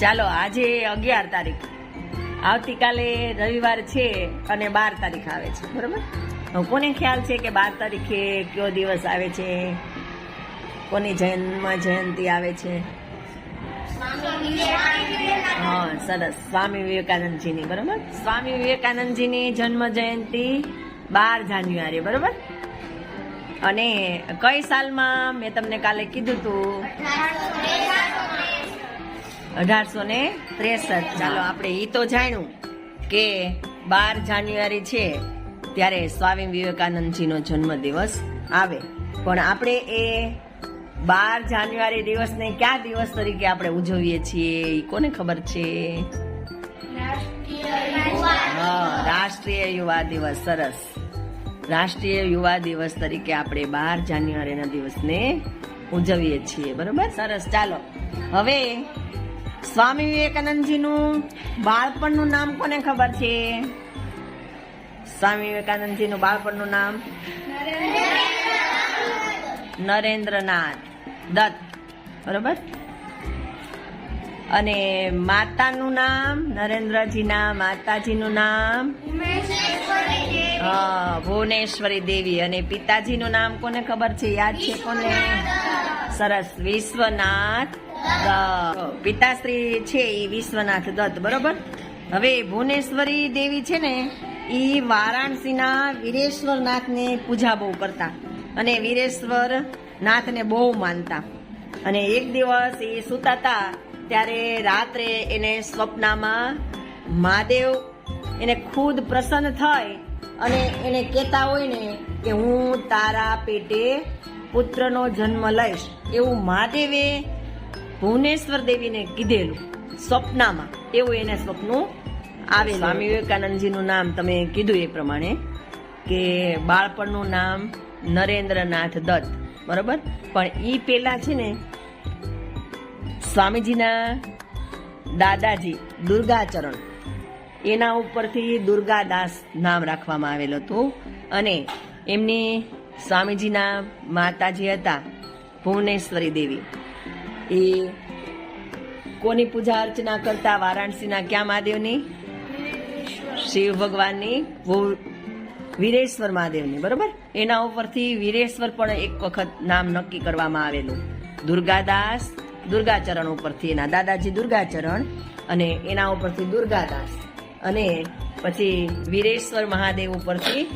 ચાલો, આજે અગિયાર તારીખ. આવતીકાલે રવિવાર છે અને બાર તારીખ આવે છે, બરોબર? કોને ખ્યાલ છે કે બાર તારીખે કયો દિવસ આવે છે? કોની જન્મ જયંતિ આવે છે? હા, સરસ. સ્વામી વિવેકાનંદજીની, બરોબર? સ્વામી વિવેકાનંદજીની જન્મ જયંતિ બાર જાન્યુઆરી, બરોબર? અને કઈ સાલમાં? મેં તમને કાલે કીધું તું. અઢારસો ને ત્રેસઠ. ચાલો આપણે એ તો જાણ્યું કે બાર જાન્યુઆરી છે ત્યારે સ્વામી વિવેકાનંદજીનો જન્મદિવસ આવે. પણ આપણે એ બાર જાન્યુઆરી દિવસને કયા દિવસ તરીકે આપણે ઉજવીએ છીએ? એ કોને ખબર છે? રાષ્ટ્રીય યુવા દિવસ. સરસ. રાષ્ટ્રીય યુવા દિવસ તરીકે આપણે બાર જાન્યુઆરીના દિવસને ઉજવીએ છીએ. બરોબર? સરસ. ચાલો. હવે સ્વામી વિવેકાનંદજીનું બાળપણનું નામ કોને ખબર છે? સ્વામી વિવેકાનંદજીનું બાળપણનું નામ? નરેન્દ્રનાથ દત્ત. બરોબર? અને માતાનું નામ નરેન્દ્રજીના માતાજીનું નામ? ભુવનેશ્વરી દેવી. અને પિતાજીનું નામ કોને ખબર છે? યાદ છે કોને? સરસ. વિશ્વનાથ પિતાશ્રી છે એ વિશ્વનાથ દત્ત, બરોબર? હવે ભુવનેશ્વરી દેવી છે ને એ વારાણસીના વીરેશ્વર નાથને પૂજા બહુ કરતા અને વીરેશ્વર નાથને બહુ માનતા. અને એક દિવસ એ સૂતા હતા ત્યારે રાત્રે એને સ્વપ્નમાં મહાદેવ એને ખુદ પ્રસન્ન થાય અને એને કહેતા હોય ને કે હું તારા પેટે પુત્રનો જન્મ લઈશ. એવું મહાદેવે ભુવનેશ્વર દેવીને કીધેલું સ્વપ્નામાં. એવું એને સ્વપ્નું આવે સ્વામી વિવેકાનંદજીનું નામ તમે કીધું એ પ્રમાણે કે બાળપણનું નામ નરેન્દ્રનાથ દત્ત. બરોબર? પણ એ પેલા છે ને સ્વામીજીના દાદાજી, દુર્ગાચરણ. એના ઉપરથી દુર્ગાદાસ નામ રાખવામાં આવેલું હતું. અને એમની સ્વામીજીના માતાજી હતા ભુવનેશ્વરી દેવી. એ કોની પૂજા અર્ચના કરતા વારાણસીના ક્યાં મહાદેવની? શિવ ભગવાનની વીરેશ્વર મહાદેવની, બરોબર? એના ઉપરથી વીરેશ્વર પણ એક વખત નામ નક્કી કરવામાં આવેલું. દુર્ગાદાસ દુર્ગાચરણ ઉપરથી, એના દાદાજી દુર્ગાચરણ અને એના ઉપરથી દુર્ગાદાસ. અને પછી વીરેશ્વર મહાદેવ ઉપરથી